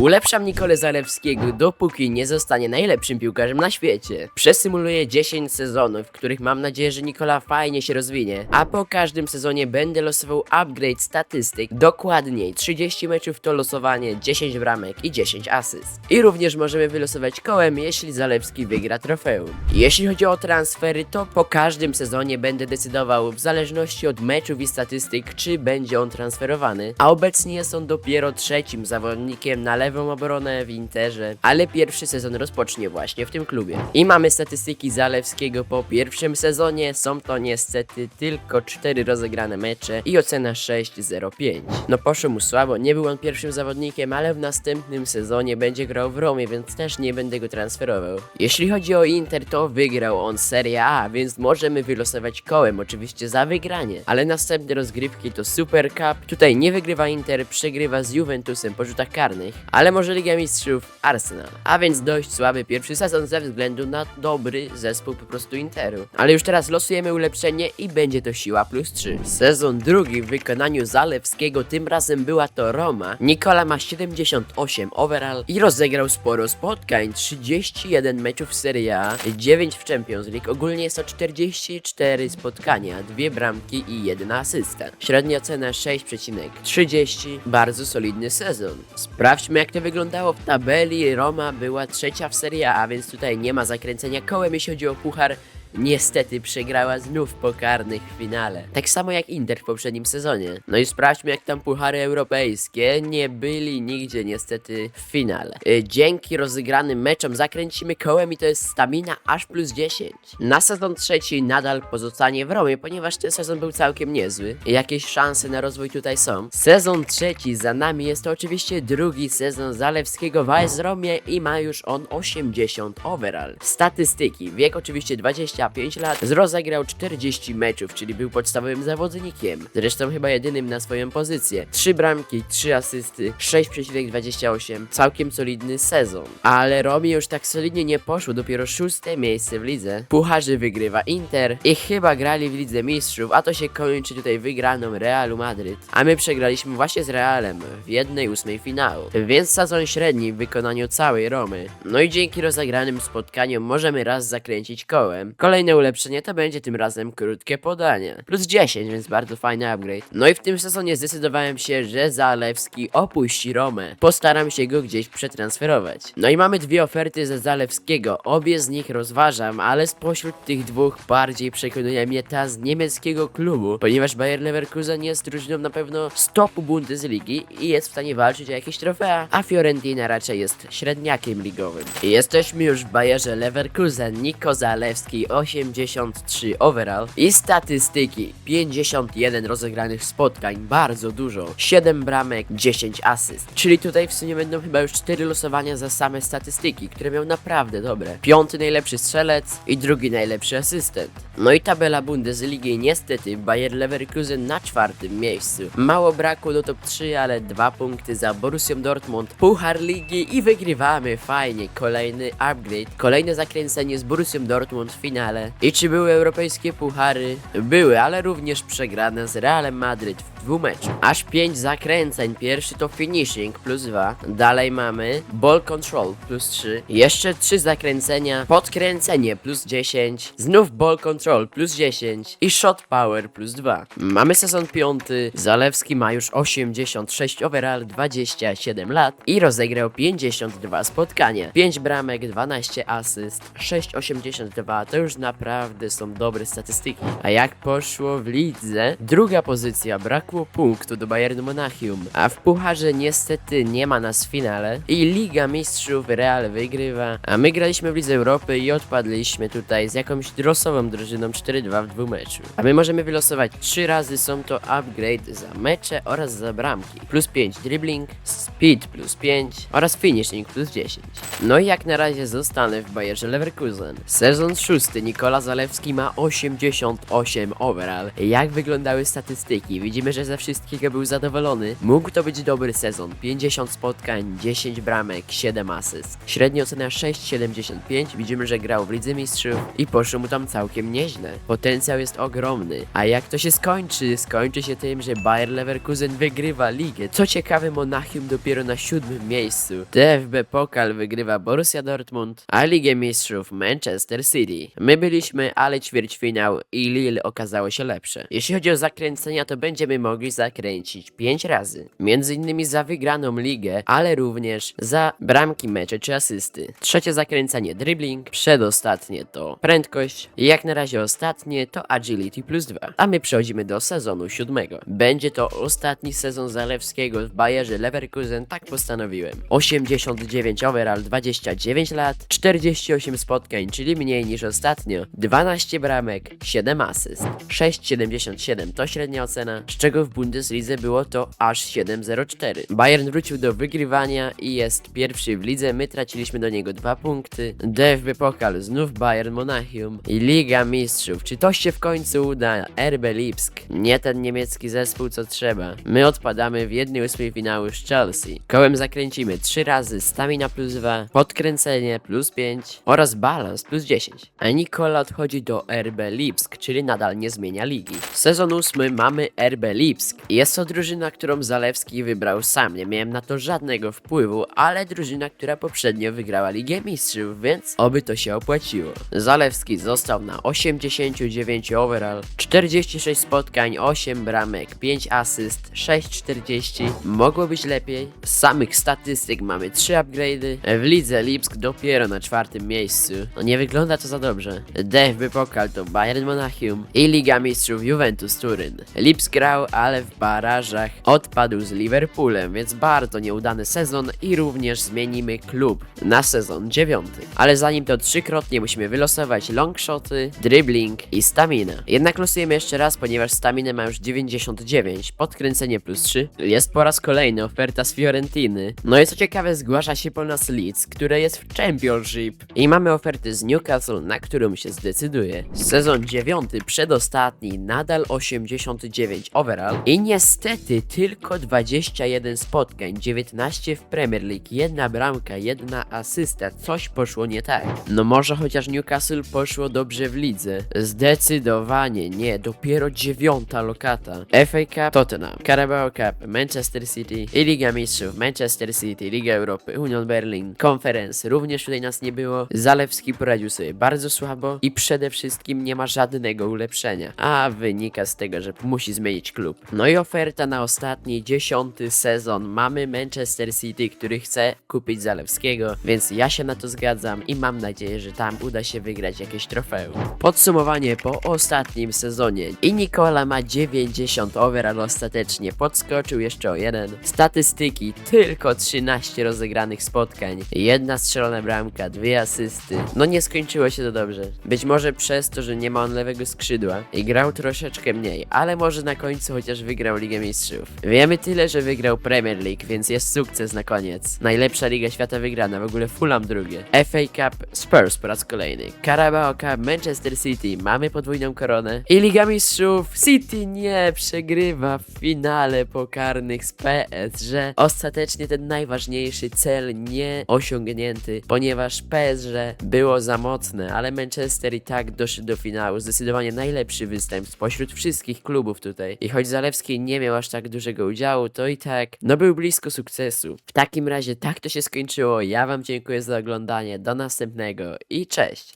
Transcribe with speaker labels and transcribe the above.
Speaker 1: Ulepszam Nikolę Zalewskiego, dopóki nie zostanie najlepszym piłkarzem na świecie. Przesymuluję 10 sezonów, w których mam nadzieję, że Nikola fajnie się rozwinie, a po każdym sezonie będę losował upgrade statystyk. Dokładniej 30 meczów to losowanie, 10 bramek i 10 asyst. I również możemy wylosować kołem, jeśli Zalewski wygra trofeum. Jeśli chodzi o transfery, to po każdym sezonie będę decydował w zależności od meczów i statystyk, czy będzie on transferowany, a obecnie jest on dopiero trzecim zawodnikiem na lewą obronę w Interze, ale pierwszy sezon rozpocznie właśnie w tym klubie. I mamy statystyki Zalewskiego po pierwszym sezonie, są to niestety tylko 4 rozegrane mecze i ocena 6.05. No poszło mu słabo, nie był on pierwszym zawodnikiem, ale w następnym sezonie będzie grał w Romie, więc też nie będę go transferował. Jeśli chodzi o Inter, to wygrał on Serie A, więc możemy wylosować kołem, oczywiście za wygranie. Ale następne rozgrywki to Super Cup. Tutaj nie wygrywa Inter, przegrywa z Juventusem po rzutach karnych, ale może Liga Mistrzów Arsenal. A więc dość słaby pierwszy sezon ze względu na dobry zespół po prostu Interu. Ale już teraz losujemy ulepszenie i będzie to siła plus 3. Sezon drugi w wykonaniu Zalewskiego, tym razem była to Roma. Nikola ma 78 overall i rozegrał sporo spotkań, 31 meczów w Serie A, 9 w Champions League, ogólnie jest to 44 spotkania, 2 bramki i 1 asysta. Średnia cena 6,30, bardzo solidny sezon. Sprawdźmy jak to wyglądało w tabeli, Roma była trzecia w Serie A, więc tutaj nie ma zakręcenia kołem jeśli chodzi o puchar. Niestety przegrała znów po karnych w finale. Tak samo jak Inter w poprzednim sezonie. No i sprawdźmy jak tam puchary europejskie nie byli nigdzie niestety w finale. Y, Dzięki rozegranym meczom zakręcimy kołem i to jest stamina aż plus 10. Na sezon trzeci nadal pozostanie w Romie, ponieważ ten sezon był całkiem niezły. Jakieś szanse na rozwój tutaj są. Sezon trzeci za nami jest to oczywiście drugi sezon Zalewskiego w AS Romie i ma już on 80 overall. Statystyki. Wiek oczywiście 25 lat. Rozegrał 40 meczów, czyli był podstawowym zawodnikiem. Zresztą chyba jedynym na swoją pozycję. 3 bramki, 3 asysty, 6,28. Całkiem solidny sezon. Ale Romie już tak solidnie nie poszło, dopiero szóste miejsce w lidze. Pucharzy wygrywa Inter i chyba grali w Lidze Mistrzów, a to się kończy tutaj wygraną Realu Madryt. A my przegraliśmy właśnie z Realem w jednej ósmej finału. Więc sezon średni w wykonaniu całej Romy. No i dzięki rozegranym spotkaniom możemy raz zakręcić kołem. Kolejne ulepszenie to będzie tym razem krótkie podanie. Plus 10, więc bardzo fajny upgrade. No i w tym sezonie zdecydowałem się, że Zalewski opuści Romę. Postaram się go gdzieś przetransferować. No i mamy dwie oferty ze Zalewskiego. Obie z nich rozważam, ale spośród tych dwóch bardziej przekonuje mnie ta z niemieckiego klubu, ponieważ Bayer Leverkusen jest drużyną na pewno z topu Bundesligi i jest w stanie walczyć o jakieś trofea, a Fiorentina raczej jest średniakiem ligowym. I jesteśmy już w Bayerze Leverkusen, Niko Zalewski 83 overall i statystyki 51 rozegranych spotkań, bardzo dużo, 7 bramek, 10 asyst. Czyli tutaj w sumie będą chyba już 4 losowania za same statystyki, które miał naprawdę dobre. Piąty najlepszy strzelec i drugi najlepszy asystent. No i tabela Bundesligi niestety Bayer Leverkusen na czwartym miejscu. Mało braku do top 3, ale dwa punkty za Borussią Dortmund, Puchar Ligi i wygrywamy fajnie. Kolejny upgrade, kolejne zakręcenie z Borussią Dortmund w finale. I czy były europejskie puchary? Były, ale również przegrane z Realem Madryt w dwóch meczach. Aż 5 zakręceń. Pierwszy to finishing plus 2. Dalej mamy ball control plus 3. Jeszcze 3 zakręcenia. Podkręcenie plus 10. Znów ball control plus 10. I shot power plus 2. Mamy sezon 5. Zalewski ma już 86 overall, 27 lat i rozegrał 52 spotkania. 5 bramek, 12 asyst, 6,82 to już naprawdę są dobre statystyki. A jak poszło w lidze? Druga pozycja, brakło punktu do Bayernu Monachium, a w pucharze niestety nie ma nas w finale i Liga Mistrzów Real wygrywa, a my graliśmy w Lidze Europy i odpadliśmy tutaj z jakąś drosową drużyną 4-2 w dwóch meczu. A my możemy wylosować 3 razy, są to upgrade za mecze oraz za bramki. Plus 5 dribbling, speed plus 5 oraz finishing plus 10. No i jak na razie zostanę w Bayerze Leverkusen. Sezon szósty Nikola Zalewski ma 88 overall. Jak wyglądały statystyki? Widzimy, że ze wszystkiego był zadowolony. Mógł to być dobry sezon. 50 spotkań, 10 bramek, 7 asyst. Średnia ocena 6,75. Widzimy, że grał w Lidze Mistrzów i poszło mu tam całkiem nieźle. Potencjał jest ogromny. A jak to się skończy? Skończy się tym, że Bayer Leverkusen wygrywa ligę. Co ciekawe, Monachium dopiero na siódmym miejscu. DFB Pokal wygrywa Borussia Dortmund, a Ligę Mistrzów Manchester City. My byliśmy, ale ćwierćfinał i Lille okazało się lepsze. Jeśli chodzi o zakręcenia, to będziemy mogli zakręcić 5 razy. Między innymi za wygraną ligę, ale również za bramki mecze czy asysty. Trzecie zakręcenie dribbling, przedostatnie to prędkość, jak na razie ostatnie to agility plus 2. A my przechodzimy do sezonu siódmego. Będzie to ostatni sezon Zalewskiego w Bayerze Leverkusen, tak postanowiłem. 89 overall, 29 lat, 48 spotkań, czyli mniej niż ostatnio, 12 bramek, 7 asyst, 6,77 to średnia ocena, z czego w Bundeslidze było to aż 7,04. Bayern wrócił do wygrywania i jest pierwszy w lidze, my traciliśmy do niego 2 punkty. DFB Pokal, znów Bayern Monachium i Liga Mistrzów. Czy to się w końcu uda? RB Lipsk. Nie ten niemiecki zespół co trzeba. My odpadamy w 1-8 finału z Chelsea. Kołem zakręcimy 3 razy, stamina plus 2, podkręcenie plus 5 oraz balans plus 10. A Nikola odchodzi do RB Lipsk, czyli nadal nie zmienia ligi. Sezon 8 mamy RB Lipsk. Jest to drużyna, którą Zalewski wybrał sam. Nie miałem na to żadnego wpływu, ale drużyna, która poprzednio wygrała Ligę Mistrzów, więc oby to się opłaciło. Zalewski został na 89 overall, 46 spotkań, 8 bramek, 5 asyst, 6,40. Mogło być lepiej. Z samych statystyk mamy 3 upgrade'y. W lidze Lipsk dopiero na czwartym miejscu. No nie wygląda to za dobrze. DFB Pokal to Bayern Monachium i Liga Mistrzów Juventus Turyn. Lipsk grał, ale w barażach odpadł z Liverpoolem, więc bardzo nieudany sezon i również zmienimy klub na sezon dziewiąty. Ale zanim to trzykrotnie musimy wylosować longshoty, dribbling i stamina. Jednak losujemy jeszcze raz, ponieważ staminę ma już 99, podkręcenie plus 3. Jest po raz kolejny oferta z Fiorentiny. No i co ciekawe, zgłasza się po nas Leeds, które jest w Championship. I mamy oferty z Newcastle, na którą się zdecyduje. Sezon 9, przedostatni, nadal 89 overall. I niestety tylko 21 spotkań, 19 w Premier League, jedna bramka, jedna asysta. Coś poszło nie tak. No może chociaż Newcastle poszło dobrze w lidze. Zdecydowanie nie, dopiero dziewiąta lokata. FA Cup, Tottenham, Carabao Cup, Manchester City i Liga Mistrzów, Manchester City, Liga Europy, Union Berlin, Conference, również tutaj nas nie było. Zalewski poradził sobie bardzo słabo i przede wszystkim nie ma żadnego ulepszenia, a wynika z tego, że musi zmienić klub. No i oferta na ostatni, dziesiąty sezon. Mamy Manchester City, który chce kupić Zalewskiego, więc ja się na to zgadzam i mam nadzieję, że tam uda się wygrać jakieś trofeum. Podsumowanie po ostatnim sezonie. I Nikola ma 90 overall ostatecznie, podskoczył jeszcze o jeden. Statystyki, tylko 13 rozegranych spotkań, jedna strzelona bramka, dwie asysty. No nie skończyło się to dobrze. Być może przez to, że nie ma on lewego skrzydła i grał troszeczkę mniej, ale może na końcu chociaż wygrał Ligę Mistrzów. Wiemy tyle, że wygrał Premier League, więc jest sukces na koniec. Najlepsza Liga Świata wygrana, w ogóle Fulham drugie. FA Cup Spurs po raz kolejny. Carabao Cup Manchester City, mamy podwójną koronę. I Liga Mistrzów City nie przegrywa w finale pokarnych z PSG. Ostatecznie ten najważniejszy cel nie osiągnięty, ponieważ PSG było za mocne, ale Manchester i tak doszedł do finału. Zdecydowanie najlepszy występ spośród wszystkich klubów tutaj. I choć Zalewski nie miał aż tak dużego udziału, to i tak, no był blisko sukcesu. W takim razie tak to się skończyło. Ja wam dziękuję za oglądanie. Do następnego i cześć!